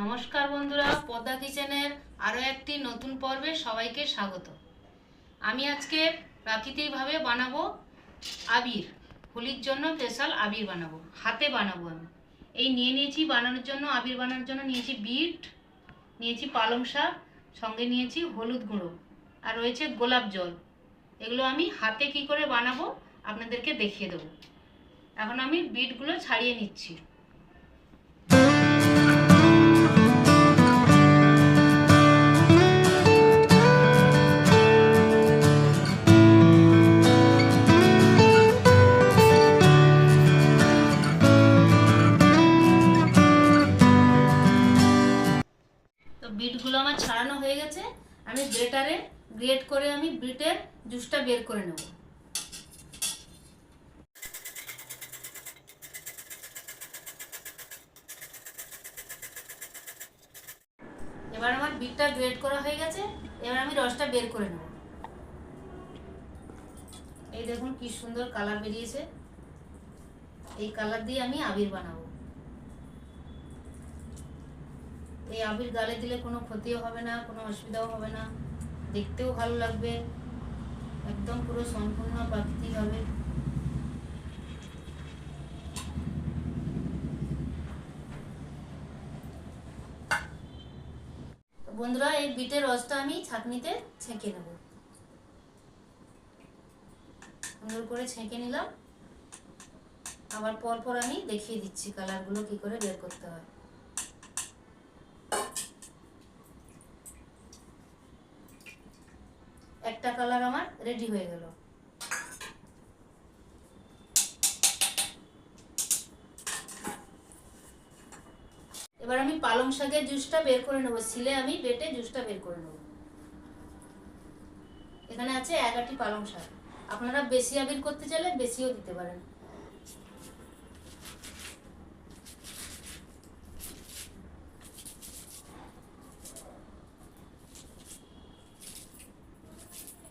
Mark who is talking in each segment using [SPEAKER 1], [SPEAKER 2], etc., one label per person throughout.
[SPEAKER 1] নমস্কার বন্ধুরা, পদ্মা কিচেনের আরও একটি নতুন পর্বে সবাইকে স্বাগত। আমি আজকে প্রাকৃতিকভাবে বানাবো আবির, হোলির জন্য স্পেশাল আবির বানাবো, হাতে বানাবো আমি। এই নিয়ে নিয়েছি বানানোর জন্য, আবির বানানোর জন্য নিয়েছি বিট, নিয়েছি পালং শাক, সঙ্গে নিয়েছি হলুদ গুঁড়ো, আর রয়েছে গোলাপ জল। এগুলো আমি হাতে কি করে বানাবো আপনাদেরকে দেখিয়ে দেবো। এখন আমি বিটগুলো ছাড়িয়ে নিচ্ছি। আমি গ্রেটারে গ্রেট করে আমি বিটের জুসটা বের করে নেব। এবার আমার বিটটা গ্রেট করা হয়ে গেছে, এবার আমি রসটা বের করে নেব। এই দেখুন কি সুন্দর কালার বেরিয়েছে। এই কালার দিয়ে আমি আবির বানাবো এই আবির গালে দিলে কোনো ক্ষতিও হবে না, কোনো অসুবিধাও হবে না। দেখতেও ভালো লাগবে। একদম পুরো সম্পূর্ণ প্রাকৃতিক হবে। বন্ধুরা, এই বিটের রসটা আমি ছাঁকনিতে ছেঁকে নেব। সুন্দর করে ছেঁকে নিলাম। আবার পর পর আমি দেখিয়ে দিচ্ছি কালারগুলো, কি করে বের করতে হয় একটা কালার আমার রেডি হয়ে গেল। এবার আমি পালং শাকের জুসটা বের করে নেব। সিলে আমি বেটে জুসটা বের করে নেব। এখানে আছে এক আটি পালং শাক। আপনারা বেশি আবির করতে চাইলে বেশিও দিতে পারেন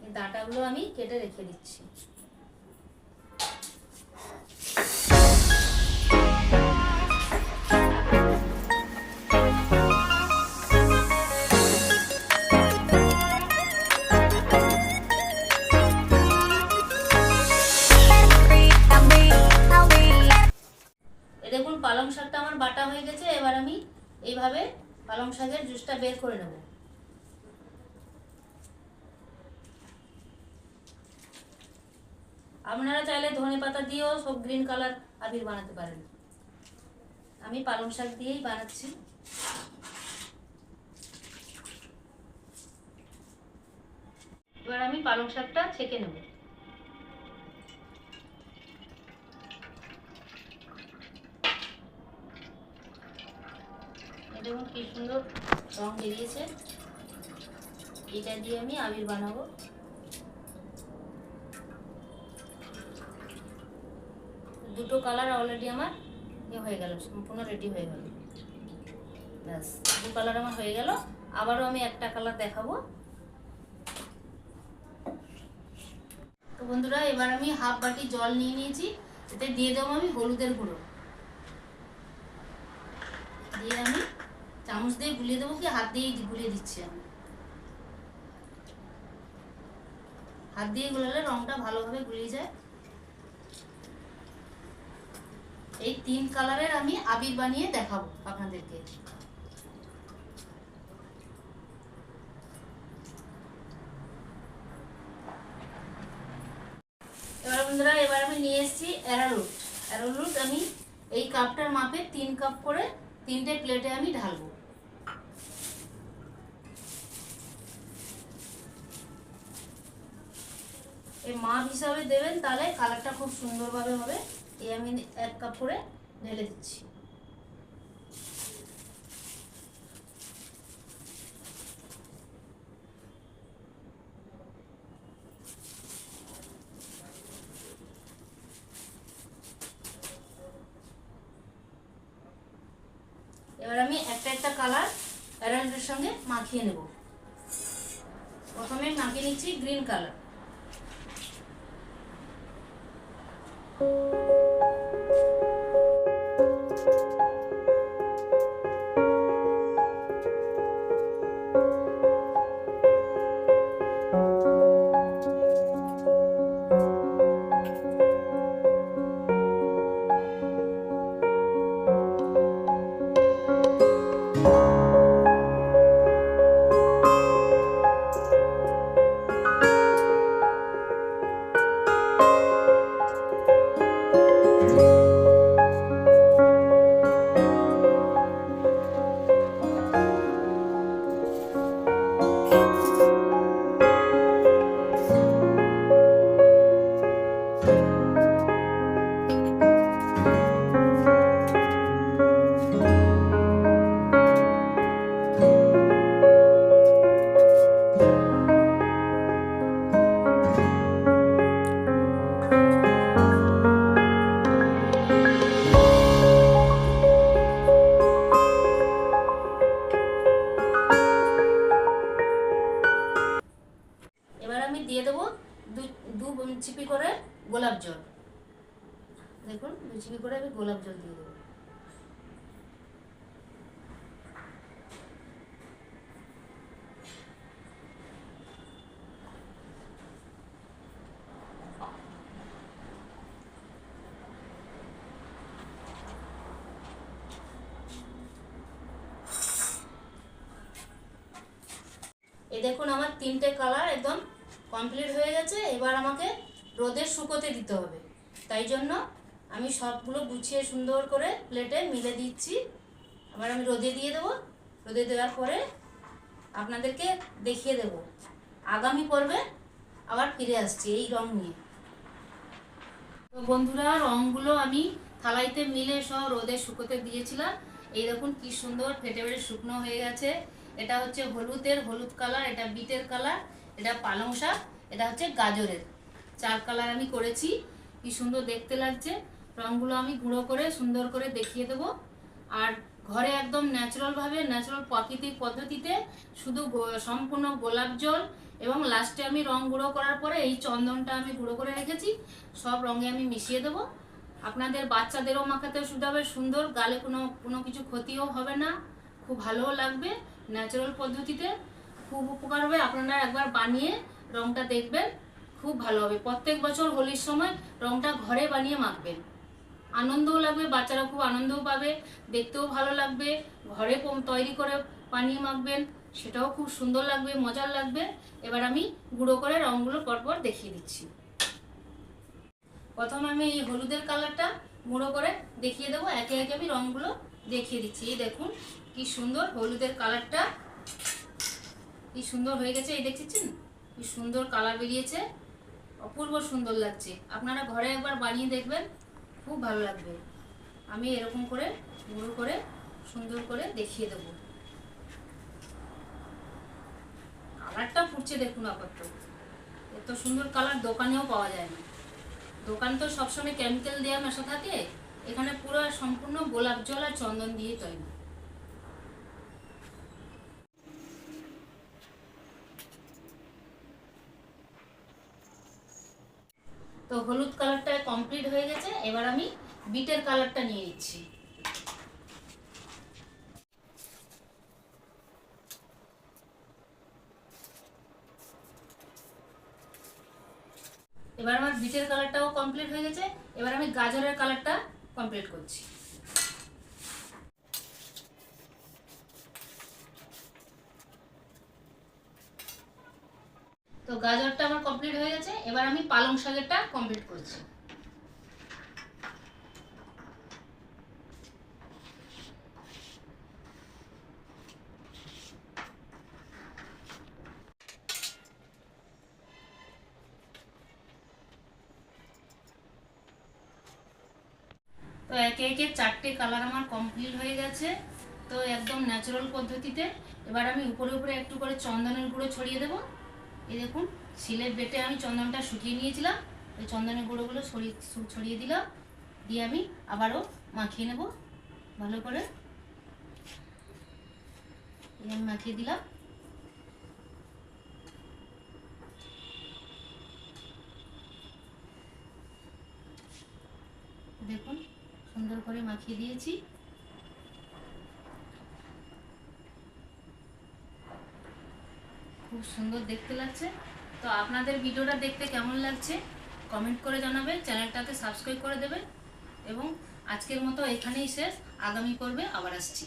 [SPEAKER 1] এই ডাঁটাগুলো আমি কেটে রেখে দিচ্ছি। দেখুন, পালং শাকটা আমার বাটা হয়ে গেছে, এবার আমি এইভাবে পালং শাকের জুসটা বের করে নেব। আপনারা চাইলে ধনে পাতা দিয়েও সব গ্রিন কালার আবির বানাতে পারেন। আমি পালং শাক দিয়েই বানাচ্ছি। এবার আমি পালং শাকটা ছেঁকে নেব। দেখুন কি সুন্দর রং বেরিয়েছে। এটা দিয়ে আমি আবির বানাবো। দুটো কালার অলরেডি আমার হয়ে গেল, সম্পূর্ণ রেডি হয়ে গেল। দু কালার আমার হয়ে গেল। আবারও আমি একটা কালার দেখাবো। তো বন্ধুরা, এবার আমি হাফ বাটি জল নিয়ে নিয়েছি। এতে দিয়ে দেবো আমি হলুদের গুঁড়ো। দিয়ে আমি চামচ দিয়ে গুলিয়ে দেবো কি, হাত দিয়ে গুলিয়ে দিচ্ছি আমি। হাত দিয়ে গুলালে রংটা ভালোভাবে গুলিয়ে যায়। এই তিন কালারের আমি আবির বানিয়ে দেখাবো আপনাদেরকে। এবার আমি নিয়ে এসেছি অ্যারারুট আমি এই কাপটার মাপে তিন কাপ করে তিনটে প্লেটে আমি ঢালবো। এই মাপ হিসাবে দেবেন, তাহলে কালারটা খুব সুন্দরভাবে হবে। এই আমি এক কাপ করে ঢেলে দিচ্ছি। এবার আমি একটা একটা কালার অ্যারেঞ্জের সঙ্গে মাখিয়ে নেব। প্রথমে মাখিয়ে নিচ্ছি গ্রিন কালার। গোলাপ জল। দেখুন, দু চিপি করে আমি গোলাপ জল দিয়ে দেবো। এই দেখুন, আমার তিনটে কালার একদম কমপ্লিট হয়ে গেছে, এবার আমাকে রোদে শুকোতে দিতে হবে। তাই জন্য আমি সবগুলো গুছিয়ে সুন্দর করে প্লেটে মিলে দিচ্ছি। আবার আমি রোদে দিয়ে দেবো। রোদে দেওয়ার পরে আপনাদেরকে দেখিয়ে দেব। আগামী পর্বে আবার ফিরে আসছি এই রং নিয়ে। তো বন্ধুরা রঙগুলো আমি থালাইতে মিলে সব রোদে শুকোতে দিয়েছিলাম। এই দেখুন কি সুন্দর ফেটে ফেটে শুকনো হয়ে গেছে। এটা হচ্ছে হলুদের, হলুদ কালার, এটা বিটের কালার। এটা পালং শাক এটা হচ্ছে গাজরের। চার কালার আমি করেছি, কি সুন্দর দেখতে লাগছে। রঙগুলো আমি গুঁড়ো করে, সুন্দর করে দেখিয়ে দেবো। আর ঘরে একদম ন্যাচারালভাবে ন্যাচারাল প্রাকৃতিক পদ্ধতিতে শুধু সম্পূর্ণ গোলাপ জল এবং লাস্টে আমি রং গুঁড়ো করার পরে এই চন্দনটা আমি গুঁড়ো করে রেখেছি। সব রঙে আমি মিশিয়ে দেবো। আপনাদের বাচ্চাদেরও মাখাতে সুবিধা হবে, সুন্দর, গালে কোনো কোনো কিছু ক্ষতিও হবে না। খুব ভালোও লাগবে ন্যাচারাল পদ্ধতিতে। খুব উপকার হবে। আপনারা একবার বানিয়ে রংটা দেখবেন, খুব ভালো হবে। প্রত্যেক বছর হোলির সময় রংটা ঘরে বানিয়ে মাখবেন। আনন্দও লাগবে, বাচ্চারা খুব আনন্দও পাবে, দেখতেও ভালো লাগবে। ঘরে তৈরি করে বানিয়ে মাখবেন, সেটাও খুব সুন্দর লাগবে, মজার লাগবে। এবার আমি গুঁড়ো করে রঙগুলো পরপর দেখিয়ে দিচ্ছি। প্রথম আমি এই হলুদের কালারটা গুঁড়ো করে দেখিয়ে দেবো। একে একে আমি রঙগুলো দেখিয়ে দিচ্ছি। এই দেখুন কি সুন্দর হলুদের কালারটা। কি সুন্দর হয়ে গেছে এই দেখছেন? কি সুন্দর কালার বেরিয়েছে। অপূর্ব সুন্দর লাগছে। আপনারা ঘরে একবার বানিয়ে দেখবেন, খুব ভালো লাগবে। আমি এরকম করে গুঁড়ো করে সুন্দর করে দেখিয়ে দেবো। কালারটা ফুটছে দেখুন আপাতত। এত সুন্দর কালার দোকানেও পাওয়া যায় না। দোকান তো সবসময় কেমিক্যাল দেওয়া মেশা থাকে। এখানে পুরো সম্পূর্ণ গোলাপ জল আর চন্দন দিয়ে তৈরি। তো হলুদ কালারটা কমপ্লিট হয়ে গেছে, এবার আমি বিটের কালারটা নিয়ে নিচ্ছি। এবার আমার বিটের কালারটাও কমপ্লিট হয়ে গেছে, এবার আমি গাজরের কালারটা কমপ্লিট করছি। তো গাজরটা আমার কমপ্লিট হয়ে গেছে, এবার আমি পালং শাকেরটা কমপ্লিট করছি। তো একে একে চারটে কালার আমার কমপ্লিট হয়ে গেছে, তো একদম ন্যাচারাল পদ্ধতিতে। এবার আমি উপরে উপরে একটু করে চন্দনের গুঁড়ো ছড়িয়ে দেবো। এই দেখুন সিলের বেটে আমি চন্দনটা শুকিয়ে নিয়েছিলাম, ওই চন্দনের গুঁড়োগুলো ছড়িয়ে ছড়িয়ে দিলাম, দিয়ে আমি আবারও মাখিয়ে নেব, ভালো করে। আমি মাখিয়ে দিলাম। দেখুন, সুন্দর করে মাখিয়ে দিয়েছি। খুব সুন্দর দেখতে লাগছে। তো আপনাদের ভিডিওটা দেখতে কেমন লাগছে কমেন্ট করে জানাবেন, চ্যানেলটাকে সাবস্ক্রাইব করে দেবে এবং আজকের মতো এখানেই শেষ। আগামী পর্বে আবার আসছি।